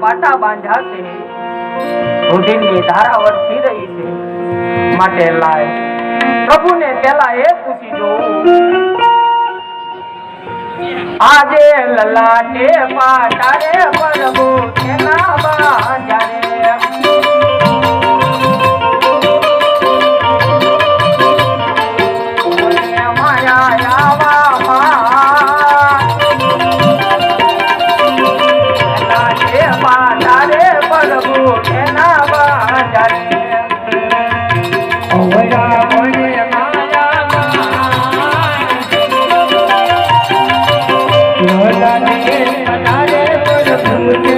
પાટા બાંધ્યા છે. ધારા વરસી રહી છે. માટે લાય. પ્રભુને પેલા એ પૂછી જોઉં. આજે લલાટે પાટા રે પ્રભુ કેલા બાંધ્યા રે. ભૂલે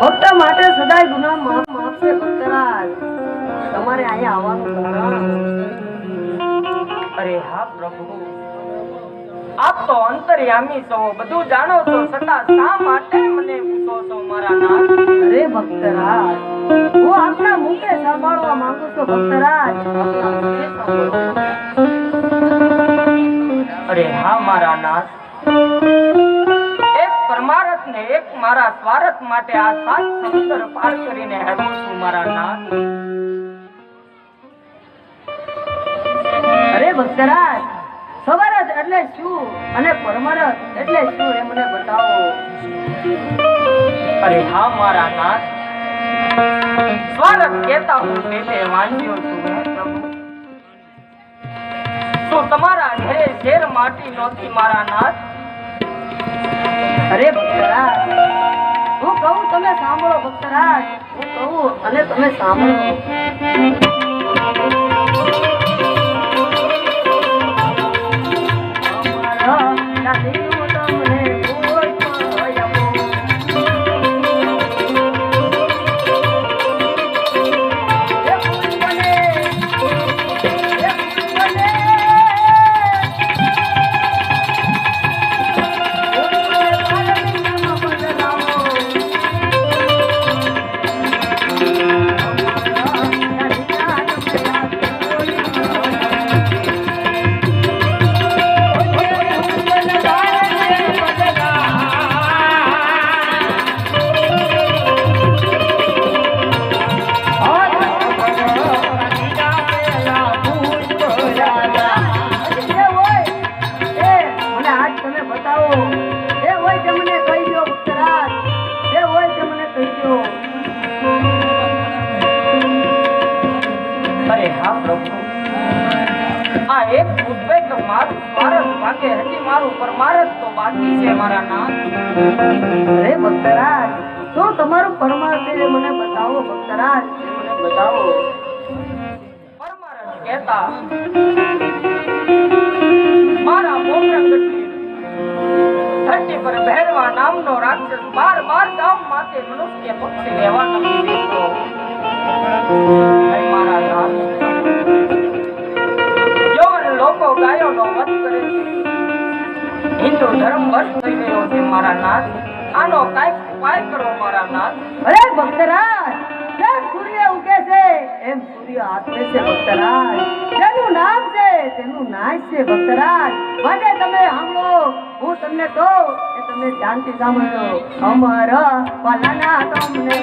ભક્ત માટે સદાય ગુના માફ માફશે ભક્તરાજ. તમારે અહીંયા આવવાનું અરે હા, પ્રભુ. આપ તો અંતર્યામી છો, બધું જાણો છો. છતાં શા માટે મને પૂછો છો, મારા નાથ? અરે ભક્તરાજ, હું આપના મુખે સાંભળવા માંગુ છું, ભક્તરાજ. અરે હા, મારા નાથ. પરમારથ ને એક મારા સ્વાર્થ માટે આ સાત સમુદ્ર પાર કરીને હેડું છું, મારા નાથ. અરે ભક્તરાજ સ્વરથ એટલે શું? અને પરમારથ એટલે શું એ મને બતાવો? અરે હા, મારા નાથ. સ્વાર્થ કેતા હું તે વાંચ્યો છું શું તમારા ઘરે શેર માટી નહોતી, મારા નાથ? અરે ભક્તરાજ હું કહું તમે સાંભળો ભક્તરાજ હું કહું અને તમે સાંભળો. આ એક પુષ્પે તો મારું સ્વારથ ભાગે હજી મારું પરમારથ તો બાકી છે મારા નામ. અરે ભક્તરાજ શું તમારું પરમાર્થ છે મને બતાવો ભક્તરાજ મને બતાવો. પરમારથ કહેતા મારા મોગરંગની ધરતી પર ભેરવા નામનો રાક્ષસ બાર બાર ગામ માથે મનુષ્ય પક્ષી લેવા નથી છે ધર્મ વશ થઈ ગયો છે મારા નાથ. આનો કાંઈક ઉપાય કરો મારા નાથ. અરે ભક્તરાજ એમ સૂર્ય આથમે છે ભક્તરાજ. જેનું નામ છે, તેનું નાશ છે ભક્તરાજ. માટે તમે સાંભળો, હું તમને કહું કે તમે ધ્યાનથી સાંભળો. અમર પલાના તમને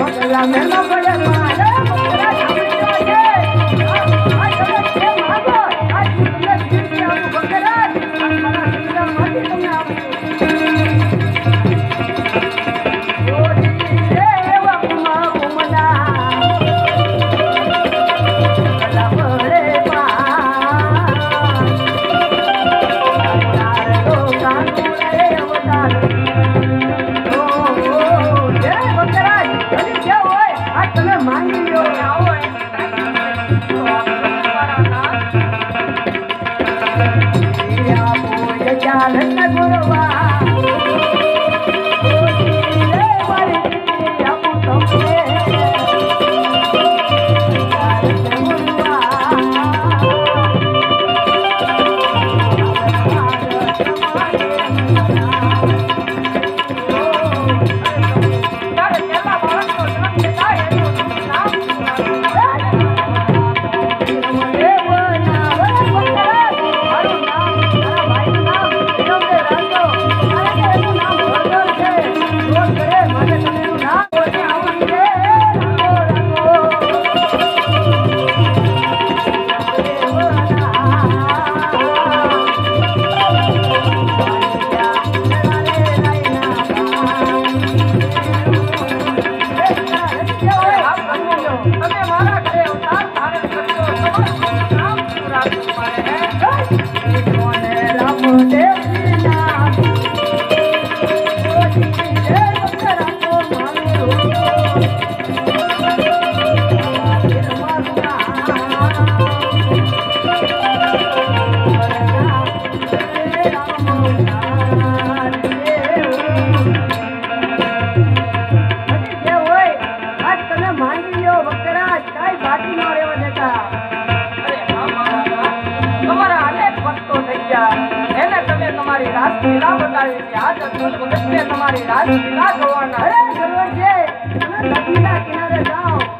તમે I'm તમારી રાજ જોવાના અરે જરૂર છે. તમે કિનારે જાઓ.